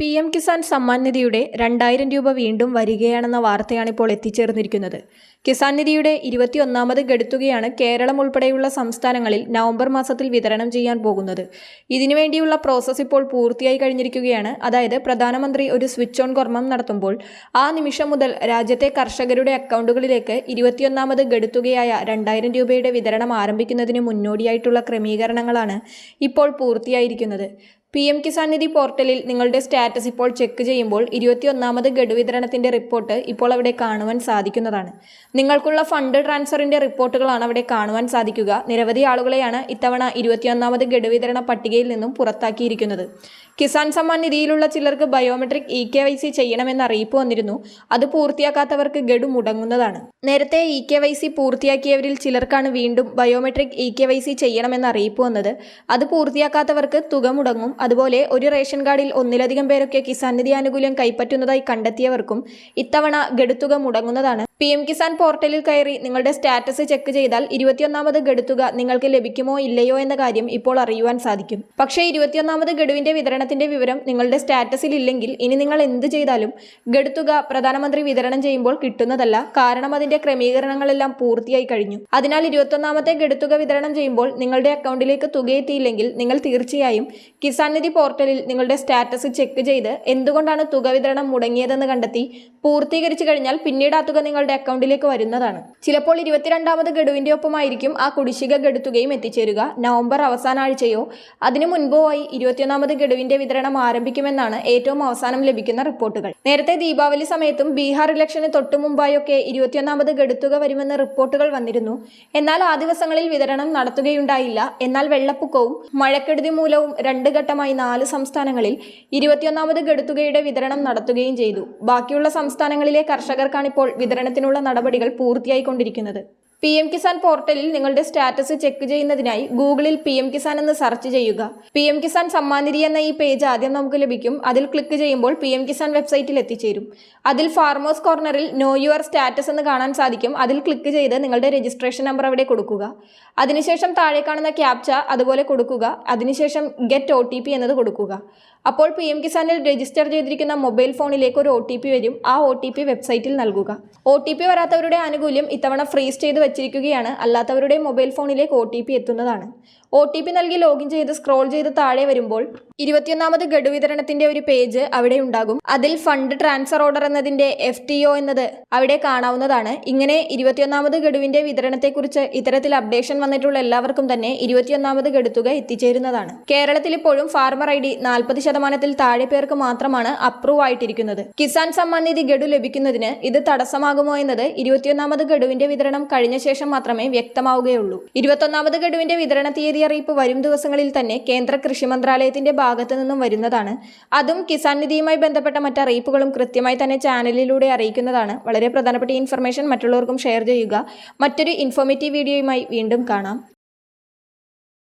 P M Kisan Samman നിധിയുടെ രണ്ടായിരം രൂപ വീണ്ടും വരികയാണെന്ന വാർത്തയാണ് ഇപ്പോൾ എത്തിച്ചേർന്നിരിക്കുന്നത്. കിസാൻ നിധിയുടെ ഇരുപത്തിയൊന്നാമത് ഗഡുത്തുകയാണ് കേരളം ഉൾപ്പെടെയുള്ള സംസ്ഥാനങ്ങളിൽ നവംബർ മാസത്തിൽ വിതരണം ചെയ്യാൻ പോകുന്നത്. ഇതിനുവേണ്ടിയുള്ള പ്രോസസ്സ് ഇപ്പോൾ പൂർത്തിയായി കഴിഞ്ഞിരിക്കുകയാണ്. അതായത് പ്രധാനമന്ത്രി ഒരു സ്വിച്ച് ഓൺ കർമ്മം നടത്തുമ്പോൾ ആ നിമിഷം മുതൽ രാജ്യത്തെ കർഷകരുടെ അക്കൗണ്ടുകളിലേക്ക് ഇരുപത്തിയൊന്നാമത് ഗഡുത്തുകയായ രണ്ടായിരം രൂപയുടെ വിതരണം ആരംഭിക്കുന്നതിന് മുന്നോടിയായിട്ടുള്ള ക്രമീകരണങ്ങളാണ് ഇപ്പോൾ പൂർത്തിയായിരിക്കുന്നത്. പി എം കിസാൻ നിധി പോർട്ടലിൽ നിങ്ങളുടെ സ്റ്റാറ്റസ് ഇപ്പോൾ ചെക്ക് ചെയ്യുമ്പോൾ ഇരുപത്തിയൊന്നാമത് ഗഡു വിതരണത്തിന്റെ റിപ്പോർട്ട് ഇപ്പോൾ അവിടെ കാണുവാൻ സാധിക്കുന്നതാണ്. നിങ്ങൾക്കുള്ള ഫണ്ട് ട്രാൻസ്ഫറിന്റെ റിപ്പോർട്ടുകളാണ് അവിടെ കാണുവാൻ സാധിക്കുക. നിരവധി ആളുകളെയാണ് ഇത്തവണ ഇരുപത്തിയൊന്നാമത് ഗഡു വിതരണ പട്ടികയിൽ നിന്നും പുറത്താക്കിയിരിക്കുന്നത്. കിസാൻ സമ്മാൻ നിധിയിലുള്ള ചിലർക്ക് biometric e K Y C ചെയ്യണമെന്ന് അറിയിപ്പ് വന്നിരുന്നു. അത് പൂർത്തിയാക്കാത്തവർക്ക് ഗഡു മുടങ്ങുന്നതാണ്. നേരത്തെ ഇ കെ വൈ സി പൂർത്തിയാക്കിയവരിൽ ചിലർക്കാണ് വീണ്ടും biometric e K Y C ചെയ്യണമെന്ന് അറിയിപ്പ് വന്നത്. അത് പൂർത്തിയാക്കാത്തവർക്ക് തുക മുടങ്ങും. അതുപോലെ ഒരു റേഷൻ കാർഡിൽ ഒന്നിലധികം പേരൊക്കെ കിസാൻ നിധി ആനുകൂല്യം കൈപ്പറ്റുന്നതായി കണ്ടെത്തിയവർക്കും ഇത്തവണ ഗഡുത്തുക മുടങ്ങുന്നതാണ് പി എം കിസാൻ പോർട്ടലിൽ കയറി നിങ്ങളുടെ സ്റ്റാറ്റസ് ചെക്ക് ചെയ്താൽ ഇരുപത്തിയൊന്നാമത് ഗഡുത്തുക നിങ്ങൾക്ക് ലഭിക്കുമോ ഇല്ലയോ എന്ന കാര്യം ഇപ്പോൾ അറിയുവാൻ സാധിക്കും. പക്ഷേ ഇരുപത്തിയൊന്നാമത് ഗഡുവിന്റെ വിതരണത്തിന്റെ വിവരം നിങ്ങളുടെ സ്റ്റാറ്റസിൽ ഇല്ലെങ്കിൽ ഇനി നിങ്ങൾ എന്ത് ചെയ്താലും ഗഡുത്തുക പ്രധാനമന്ത്രി വിതരണം ചെയ്യുമ്പോൾ കിട്ടുന്നതല്ല. കാരണം അതിന്റെ ക്രമീകരണങ്ങളെല്ലാം പൂർത്തിയായി കഴിഞ്ഞു. അതിനാൽ ഇരുപത്തൊന്നാമത്തെ ഗഡുത്തുക വിതരണം ചെയ്യുമ്പോൾ നിങ്ങളുടെ അക്കൗണ്ടിലേക്ക് തുക എത്തിയില്ലെങ്കിൽ നിങ്ങൾ തീർച്ചയായും കിസാൻ നിധി പോർട്ടലിൽ നിങ്ങളുടെ സ്റ്റാറ്റസ് ചെക്ക് ചെയ്ത് എന്തുകൊണ്ടാണ് തുക വിതരണം മുടങ്ങിയതെന്ന് കണ്ടെത്തി പൂർത്തീകരിച്ചു കഴിഞ്ഞാൽ പിന്നീട് ആ തുക നിങ്ങളുടെ അക്കൗണ്ടിലേക്ക് വരുന്നതാണ്. ചിലപ്പോൾ ഇരുപത്തിരണ്ടാമത് ഗഡുവിന്റെ ഒപ്പമായിരിക്കും ആ കുടിശ്ശിക ഗഡുത്തുകയും എത്തിച്ചേരുക. നവംബർ അവസാന ആഴ്ചയോ അതിനു മുൻപോ ആയി ഇരുപത്തിയൊന്നാമത് ഗഡുവിന്റെ വിതരണം ആരംഭിക്കുമെന്നാണ് ഏറ്റവും അവസാനം ലഭിക്കുന്ന റിപ്പോർട്ടുകൾ. നേരത്തെ ദീപാവലി സമയത്തും ബീഹാർ ഇലക്ഷന് തൊട്ടു മുമ്പായൊക്കെ ഇരുപത്തിയൊന്നാമത് ഗഡുത്തുക വരുമെന്ന് റിപ്പോർട്ടുകൾ വന്നിരുന്നു. എന്നാൽ ആ ദിവസങ്ങളിൽ വിതരണം നടത്തുകയുണ്ടായില്ല. എന്നാൽ വെള്ളപ്പൊക്കവും മഴക്കെടുതി മൂലവും രണ്ട് ഘട്ടമായി നാല് സംസ്ഥാനങ്ങളിൽ ഇരുപത്തിയൊന്നാമത് ഗഡുത്തുകയുടെ വിതരണം നടത്തുകയും ചെയ്തു. ബാക്കിയുള്ള സംസ്ഥാനങ്ങളിലെ കർഷകർക്കാണിപ്പോൾ വിതരണത്തിനുള്ള നടപടികൾ പൂർത്തിയായിക്കൊണ്ടിരിക്കുന്നത് പി എം കിസാൻ പോർട്ടലിൽ നിങ്ങളുടെ സ്റ്റാറ്റസ് ചെക്ക് ചെയ്യുന്നതിനായി ഗൂഗിളിൽ പി എം കിസാൻ എന്ന് സെർച്ച് ചെയ്യുക. പി എം കിസാൻ സമ്മാനിരി എന്ന ഈ പേജ് ആദ്യം നമുക്ക് ലഭിക്കും. അതിൽ ക്ലിക്ക് ചെയ്യുമ്പോൾ പി എം കിസാൻ വെബ്സൈറ്റിൽ എത്തിച്ചേരും. അതിൽ ഫാർമേഴ്സ് കോർണറിൽ നോ യുവർ സ്റ്റാറ്റസ് എന്ന് കാണാൻ സാധിക്കും. അതിൽ ക്ലിക്ക് ചെയ്ത് നിങ്ങളുടെ രജിസ്ട്രേഷൻ നമ്പർ അവിടെ കൊടുക്കുക. അതിനുശേഷം താഴെ കാണുന്ന ക്യാപ്ച അതുപോലെ കൊടുക്കുക. അതിനുശേഷം ഗെറ്റ് ഒ ടി പി എന്നത് കൊടുക്കുക. അപ്പോൾ പി എം കിസാനിൽ രജിസ്റ്റർ ചെയ്തിരിക്കുന്ന മൊബൈൽ ഫോണിലേക്ക് ഒരു ഒ ടി പി വരും. ആ ഒ ടി പി വെബ്സൈറ്റിൽ നൽകുക. ഒ ടി പി വരാത്തവരുടെ ആനുകൂല്യം ഇത്തവണ ഫ്രീസ് ചെയ്ത് വെച്ചിരിക്കുകയാണ്. അല്ലാത്തവരുടെ മൊബൈൽ ഫോണിലേക്ക് ഒ എത്തുന്നതാണ്. ഒ ടി പി നൽകി ലോഗിൻ ചെയ്ത് സ്ക്രോൾ ചെയ്ത് താഴെ വരുമ്പോൾ ഇരുപത്തിയൊന്നാമത് ഗഡു വിതരണത്തിന്റെ ഒരു പേജ് അവിടെ ഉണ്ടാകും. അതിൽ ഫണ്ട് ട്രാൻസ്ഫർ ഓർഡർ എന്നതിന്റെ എഫ് ടി ഒ എന്നത് അവിടെ കാണാവുന്നതാണ്. ഇങ്ങനെ ഇരുപത്തിയൊന്നാമത് ഗഡുവിന്റെ വിതരണത്തെക്കുറിച്ച് ഇത്തരത്തിൽ അപ്ഡേഷൻ വന്നിട്ടുള്ള എല്ലാവർക്കും തന്നെ ഇരുപത്തിയൊന്നാമത് ഗഡുത്തുക എത്തിച്ചേരുന്നതാണ്. കേരളത്തിൽ ഇപ്പോഴും ഫാർമർ ഐ ഡി നാൽപ്പത് ശതമാനത്തിൽ താഴെ പേർക്ക് മാത്രമാണ് അപ്രൂവ് ആയിട്ടിരിക്കുന്നത്. കിസാൻ സമ്മാൻ നിധി ഗഡു ലഭിക്കുന്നതിന് ഇത് തടസ്സമാകുമോ എന്നത് ഇരുപത്തിയൊന്നാമത് ഗഡുവിന്റെ വിതരണം കഴിഞ്ഞ ശേഷം മാത്രമേ വ്യക്തമാവുകയുള്ളൂ. ഇരുപത്തൊന്നാമത് ഗഡുവിന്റെ വിതരണ തീയതി അറിയിപ്പ് വരും ദിവസങ്ങളിൽ തന്നെ കേന്ദ്ര കൃഷി മന്ത്രാലയത്തിന്റെ ഭാഗത്തു നിന്നും വരുന്നതാണ്. അതും കിസാൻ നിധിയുമായി ബന്ധപ്പെട്ട മറ്ററിയിപ്പുകളും കൃത്യമായി തന്നെ ചാനലിലൂടെ അറിയിക്കുന്നതാണ്. വളരെ പ്രധാനപ്പെട്ട ഇൻഫർമേഷൻ മറ്റുള്ളവർക്കും ഷെയർ ചെയ്യുക. മറ്റൊരു ഇൻഫോർമേറ്റീവ് വീഡിയോയുമായി വീണ്ടും കാണാം.